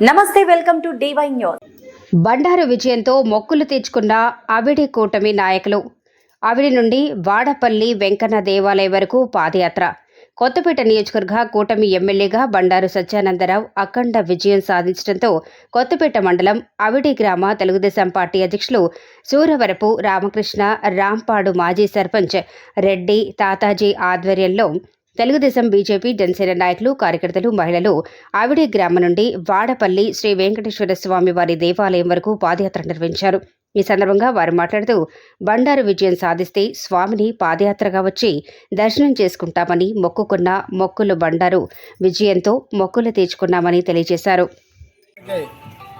నమస్తే welcome to DY news. Bandaru విజయంతో మొక్కులు తీర్చుకున్న అవిడి కూటమి నాయకులు. అవిడి నుండి వాడపల్లి వెంకన్న దేవాలయం వరకు పాదయాత్ర. కొత్తపేట నియోజకవర్గ కూటమి ఎమ్మెల్యేగా బండారు సత్యానందరావు అఖండ విజయం సాధించడంతో కొత్తపేట మండలం అవిడి గ్రామ తెలుగుదేశం పార్టీ అధ్యక్షులు సూరవరపు రామకృష్ణ రాంపాడు మాజీ సర్పంచ్ రెడ్డి తాతాజీ ఆధ్వర్యంలో తెలుగుదేశం బీజేపీ జనసేన నాయకులు కార్యకర్తలు మహిళలు ఆవిడే గ్రామం నుండి వాడపల్లి శ్రీ వెంకటేశ్వర స్వామి వారి దేవాలయం వరకు పాదయాత్ర నిర్వహించారు. ఈ సందర్భంగా వారు మాట్లాడుతూ బండారు విజయం సాధిస్తే స్వామిని పాదయాత్రగా వచ్చి దర్శనం చేసుకుంటామని మొక్కుకున్న మొక్కులు బండారు విజయంతో మొక్కులు తీర్చుకున్నామని తెలియజేశారు.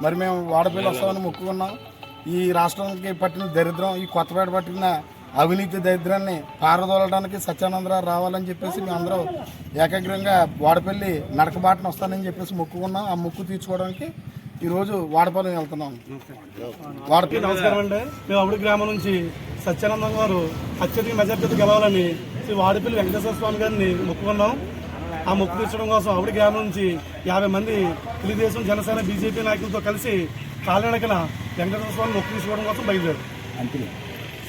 మరి మేము వాడపల్లి వస్తామని మొక్కుకున్నాం. ఈ రాష్ట్రానికి పట్టిన దరిద్రం ఈ కొత్తపేట పట్టిన అవినీతి దరిద్రాన్ని పారదోలడానికి సత్యానందరావు రావాలని చెప్పేసి మేము అందరూ ఏకాగ్రంగా వాడపల్లి నడకబాటన వస్తానని చెప్పేసి మొక్కుకున్నాం. ఆ మొక్కు తీర్చుకోవడానికి ఈరోజు వాడపల్లి వెళ్తున్నాం. వాడపల్లి నమస్కారం అండి. మేము అప్పుడు గ్రామం నుంచి సత్యానందం గారు అత్యధిక మెజార్టీ గెలవాలని శ్రీ వాడపల్లి వెంకటేశ్వర స్వామి గారిని మొక్కుకున్నాం. ఆ మొక్కు తీర్చడం కోసం అప్పుడు గ్రామం నుంచి యాభై మంది తెలుగుదేశం జనసేన బీజేపీ నాయకులతో కలిసి కాలినడకన వెంకటేశ్వర స్వామి మొక్కు తీసుకోవడం కోసం బయలుదేరు. అంతే